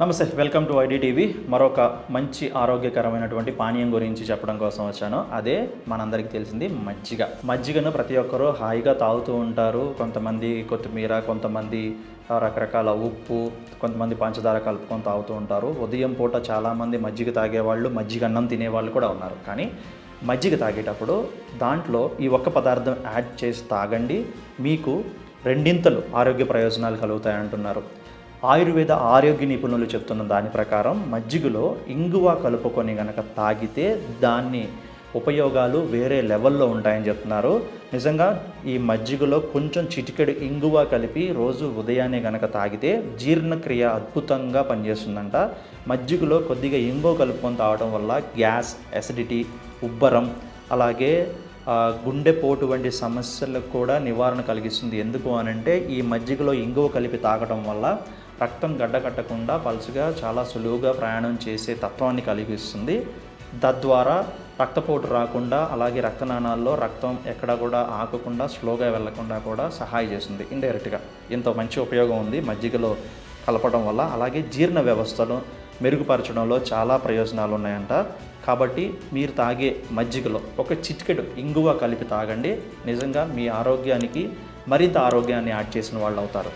నమస్తే welcome to ID TV మరొక మంచి ఆరోగ్యకరమైనటువంటి పానీయం గురించి చెప్పడం కోసం వచ్చాను. అదే మనందరికీ తెలిసింది మజ్జిగ. మజ్జిగను ప్రతి ఒక్కరూ హాయిగా తాగుతూ ఉంటారు. కొంతమంది కొత్తిమీర కొంతమంది రకరకాల ఉప్పు కొంతమంది పంచదార కలుపుకొని తాగుతూ ఉంటారు. ఉదయం పూట చాలామంది మజ్జిగ తాగేవాళ్ళు మజ్జిగ అన్నం తినేవాళ్ళు కూడా ఉన్నారు. కానీ మజ్జిగ తాగేటప్పుడు దాంట్లో ఈ ఒక్క పదార్థం యాడ్ చేసి తాగండి. మీకు రెండింతలు ఆరోగ్య ప్రయోజనాలు కలుగుతాయి అంటున్నారు ఆయుర్వేద ఆరోగ్య నిపుణులు చెప్తున్న దాని ప్రకారం మజ్జిగలో ఇంగువ కలుపుకొని గనక తాగితే దాన్ని ఉపయోగాలు వేరే లెవెల్లో ఉంటాయని చెప్తున్నారు. నిజంగా ఈ మజ్జిగలో కొంచెం చిటికెడు ఇంగువ కలిపి రోజు ఉదయాన్నే గనక తాగితే జీర్ణక్రియ అద్భుతంగా పనిచేస్తుందంట. మజ్జిగలో కొద్దిగా ఇంగువ కలుపుకొని తాగడం వల్ల గ్యాస్ అసిడిటీ ఉబ్బరం అలాగే గుండెపోటు వంటి సమస్యలకు కూడా నివారణ కలిగిస్తుంది. ఎందుకు అనంటే ఈ మజ్జిగలో ఇంగువ కలిపి తాగడం వల్ల రక్తం గడ్డకట్టకుండా పలుచగా చాలా సులువుగా ప్రయాణం చేసే తత్వాన్ని కలిగిస్తుంది. తద్వారా రక్తపోటు రాకుండా అలాగే రక్తనాళాల్లో రక్తం ఎక్కడ కూడా ఆగకుండా స్లోగా వెళ్ళకుండా కూడా సహాయం చేస్తుంది ఇండైరెక్ట్గా. ఎంతో మంచి ఉపయోగం ఉంది మజ్జిగలో కలపడం వల్ల. అలాగే జీర్ణ వ్యవస్థను మెరుగుపరచడంలో చాలా ప్రయోజనాలు ఉన్నాయంట. కాబట్టి మీరు తాగే మజ్జిగలో ఒక చిటికెడు ఇంగువ కలిపి తాగండి. నిజంగా మీ ఆరోగ్యానికి మరింత ఆరోగ్యాన్ని యాడ్ చేసిన వాళ్ళు అవుతారు